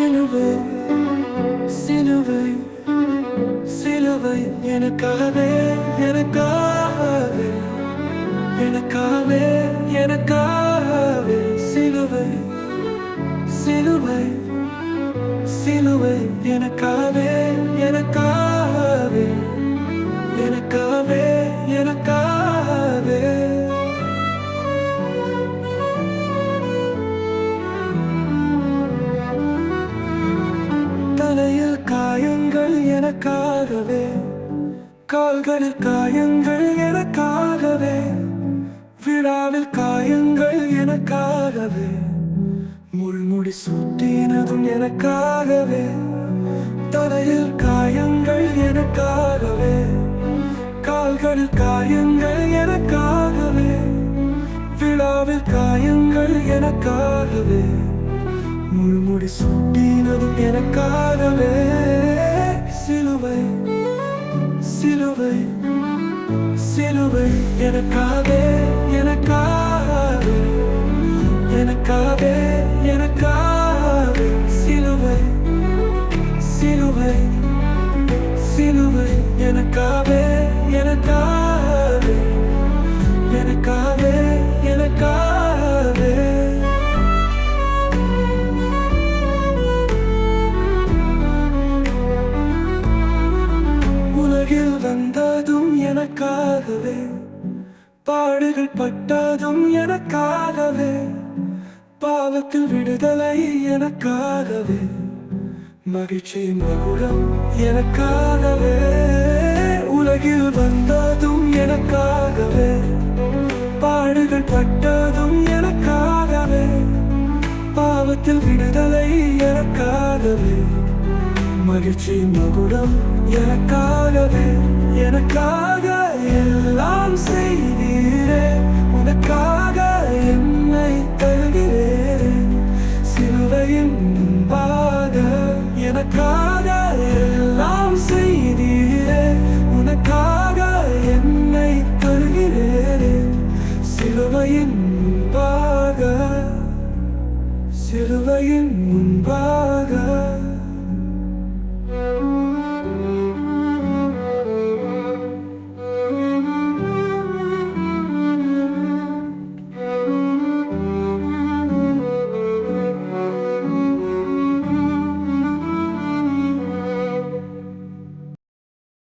சிலுவை சிலுவை சிலுவை. எனக்காகவே எனக்காகவே எனக்காகவே எனக்காகவே. சிலுவை சிலுவை சிலுவை. எனக்காகவே எனக்காகவே எனக்காகவே. காயங்கள் எனக்காகவே. கால்களில் காயங்கள் எனக்காகவே. விழாவில் காயங்கள் எனக்காகவே. முள்முடி சுட்டினதும் எனக்காகவே. தலையில் காயங்கள் எனக்காகவே. கால்களில் காயங்கள் எனக்காகவே. விழாவில் காயங்கள் எனக்காகவே. முள்முடி சுட்டினதும் எனக்காகவே. சிலுவை சிலுவை எனக்காவே எனக்காவே எனக்காவே எனக்காவே சிலுவை சிலுவை சிலுவை எனக்காவே என எனக்காகவே பாடுகள் பட்டதும் எனக்காகவே. பாவத்தில் விடுதலை எனக்காகவே. மகிழ்ச்சியின் மகுடம் எனக்காகவே. உலகில் வந்ததும் எனக்காகவே. பாடுகள் பட்டதும் எனக்காகவே. பாவத்தில் விடுதலை எனக்காகவே. மகிழ்ச்சியின் மகுடம் எனக்காகவே. எனக்காக செய்தீரே உனக்காக என்னை தருகிறேன் சிலுவையின் பாத எனக்காக எல்லாம் செய்தீரே உனக்காக என்னை தருகிறேன் சிலுவையின் பாக சிலுவையின் முன்பாக